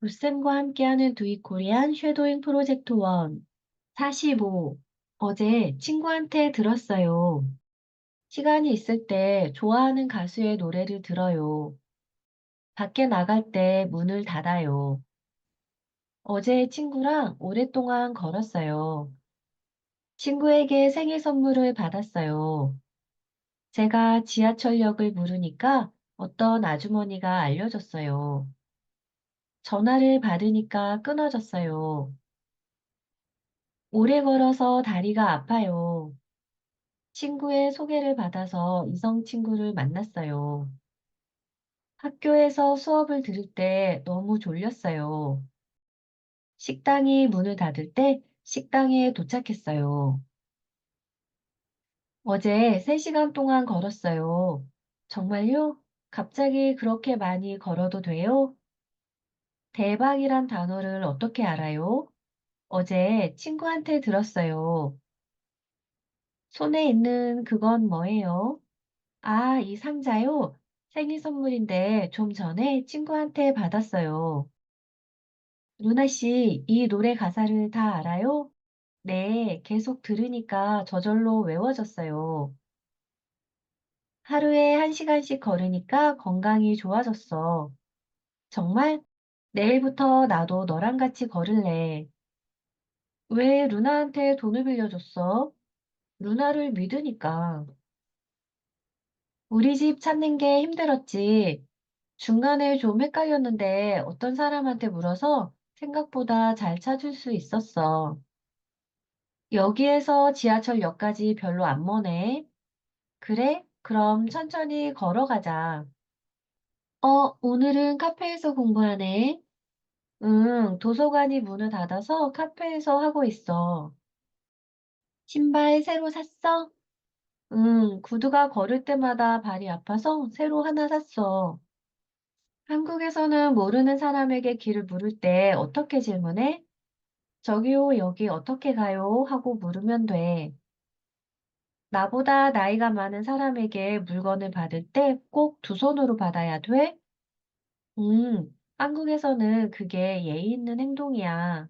굿쌤과 함께하는 두이 코리안 쉐도잉 프로젝트 1 45. 어제 친구한테 들었어요. 시간이 있을 때 좋아하는 가수의 노래를 들어요. 밖에 나갈 때 문을 닫아요. 어제 친구랑 오랫동안 걸었어요. 친구에게 생일 선물을 받았어요. 제가 지하철역을 물으니까 어떤 아주머니가 알려줬어요. 전화를 받으니까 끊어졌어요. 오래 걸어서 다리가 아파요. 친구의 소개를 받아서 이성 친구를 만났어요. 학교에서 수업을 들을 때 너무 졸렸어요. 식당이 문을 닫을 때 식당에 도착했어요. 어제 3시간 동안 걸었어요. 정말요? 갑자기 그렇게 많이 걸어도 돼요? 대박이란 단어를 어떻게 알아요? 어제 친구한테 들었어요. 손에 있는 그건 뭐예요? 아, 이 상자요? 생일 선물인데 좀 전에 친구한테 받았어요. 루나 씨, 이 노래 가사를 다 알아요? 네, 계속 들으니까 저절로 외워졌어요. 하루에 한 시간씩 걸으니까 건강이 좋아졌어. 정말? 내일부터 나도 너랑 같이 걸을래. 왜 루나한테 돈을 빌려줬어? 루나를 믿으니까. 우리 집 찾는 게 힘들었지. 중간에 좀 헷갈렸는데 어떤 사람한테 물어서 생각보다 잘 찾을 수 있었어. 여기에서 지하철역까지 별로 안 머네. 그래? 그럼 천천히 걸어가자. 어, 오늘은 카페에서 공부하네. 응, 도서관이 문을 닫아서 카페에서 하고 있어. 신발 새로 샀어? 응, 구두가 걸을 때마다 발이 아파서 새로 하나 샀어. 한국에서는 모르는 사람에게 길을 물을 때 어떻게 질문해? 저기요, 여기 어떻게 가요? 하고 물으면 돼. 나보다 나이가 많은 사람에게 물건을 받을 때 꼭 두 손으로 받아야 돼? 음, 한국에서는 그게 예의 있는 행동이야.